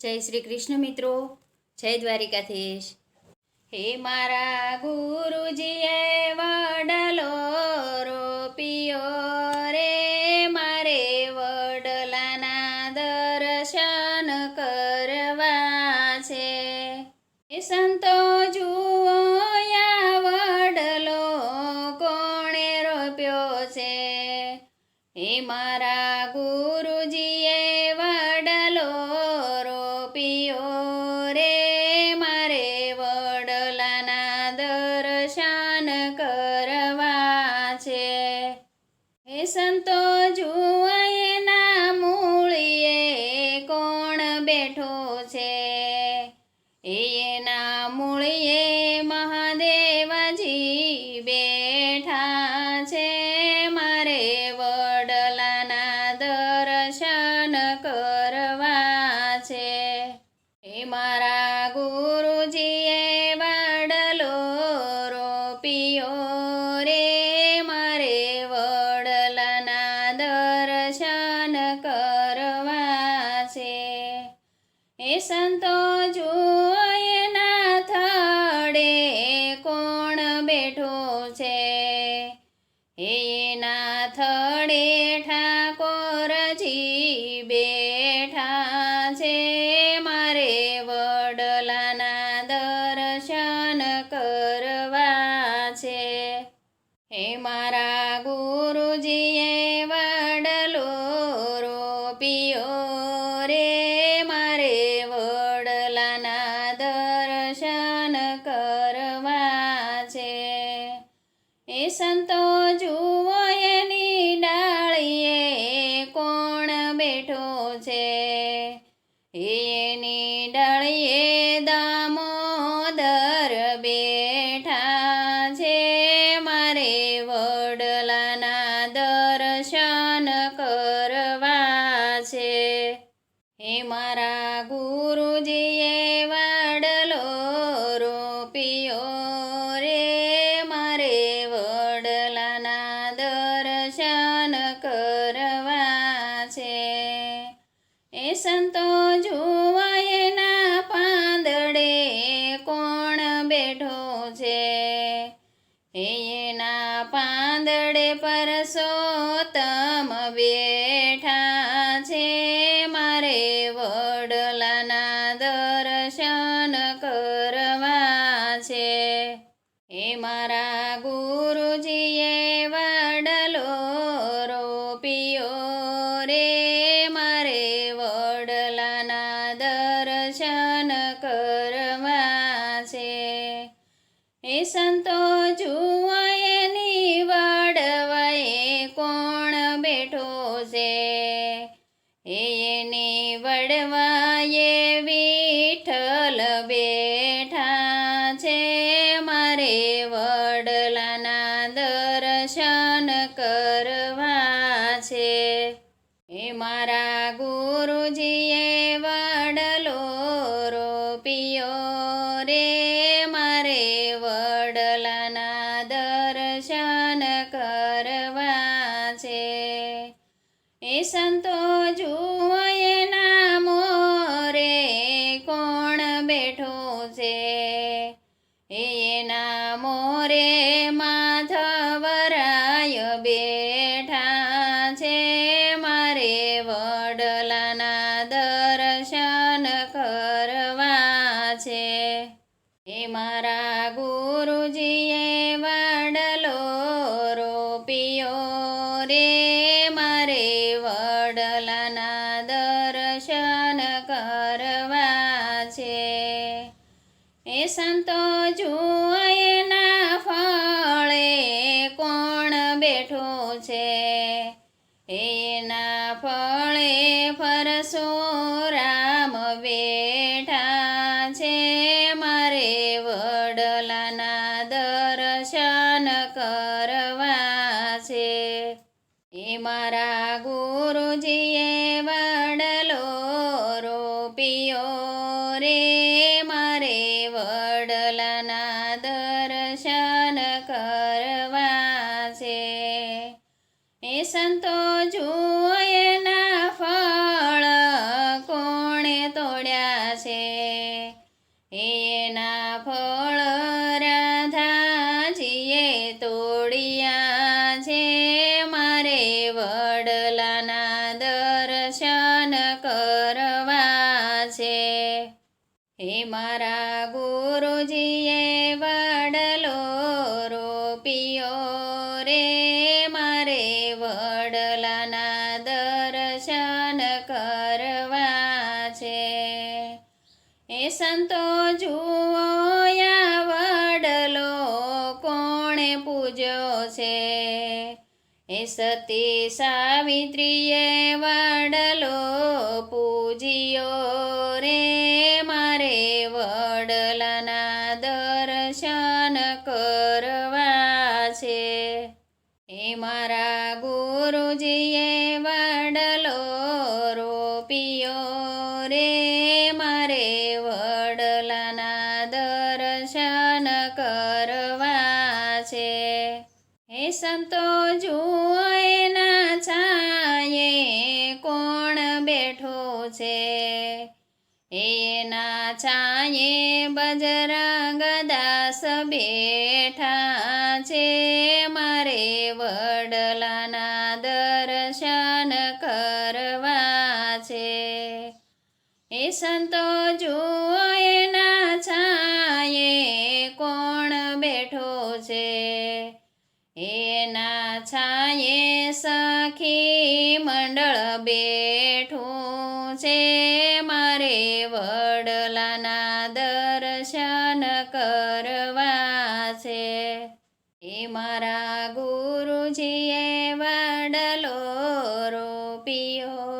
જય શ્રી કૃષ્ણ મિત્રો. જય દ્વારિકાધીશ. હે મારા ગુરુજીએ વડલો રોપિયો રે. મારે વડલાના દર્શન કરવા છે. એ સંતો જુઓ, યા વડલો કોણે રોપ્યો છે. હે મારા ગુરુજીએ હે સંતો જુઓ સંતો જુઓ ના થડે કોણ બેઠો છે? એના એની ડળીએ દામોદર બેઠા છે. મારે વડલાના દર્શન કરવા છે. હે મારા પાંદડે પરસોત્તમ બેઠા છે મારે વડલાના દર્શન કરવા છે. એ મારા ગુરુજીએ વડલો રોપિયો રે, મારે વડલાના દર્શન કરવા છે. એ સંતો જુઓ છે મારે વડલાના દર્શન કરવા છે. એ મારા ગુરુજીએ વડલો રોપિયો રે. દર્શન કરવા છે. એ મારા ગુરુજીએ વડલો રોપિયો રે. મારે વડલાના દર્શન કરવા છે. એ સંતો જુઓ ફળે કોણ બેઠો છે? એના એ મારા ગુરુજીએ વડલો રોપિયો રે મારે વડલાના દર્શન કરવા છે. એ સંતો જુઓ મારા ગુરુજીએ વડલો રોપિયો રે, મારે વડલાના દર્શન કરવા છે. એ સંતો જુઓ યા વડલો કોણે પૂજ્યો છે? એ સતી સાવિત્રીએ વડલો પૂજ્યો રોપિયો રે મારે વડલાના દર્શન કરવા છે? હે સંતો જુઓ એના છાયે કોણ બેઠો છે? એના છાયે બજરંગ દાસ બેઠા છે. મારે વડલાના દર્શન કરવા સંતો જુઓ એના છાયે કોણ બેઠો છે? એના છાયે સખી મંડળ બેઠું છે. મારે વડલાના દર્શન કરવા છે. એ મારા ગુરુજીએ વડલો રોપિયો